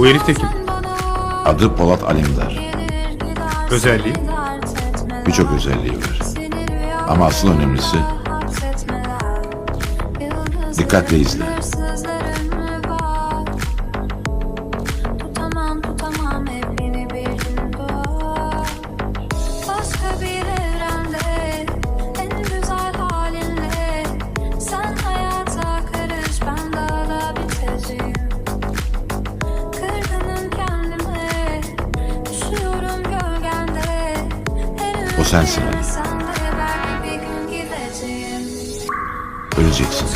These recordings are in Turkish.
Bu herif de kim? Adı Polat Alemdar. Özelliği? Birçok özelliği var. Ama asıl önemlisi dikkatle izle. O sensin Ali. Öleceksin.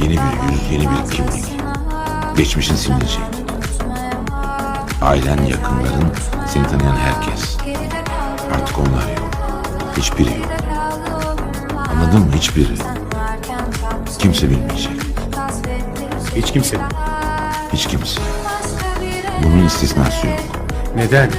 Yeni bir yüz, yeni bir kimlik. Geçmişin silinecek. Ailen, yakınların, seni tanıyan herkes. Artık onlar yok. Hiçbiri yok. Anladın mı? Hiçbiri. Kimse bilmeyecek. Hiç kimse. Hiç kimse. Bunun istisnası yok. Neden?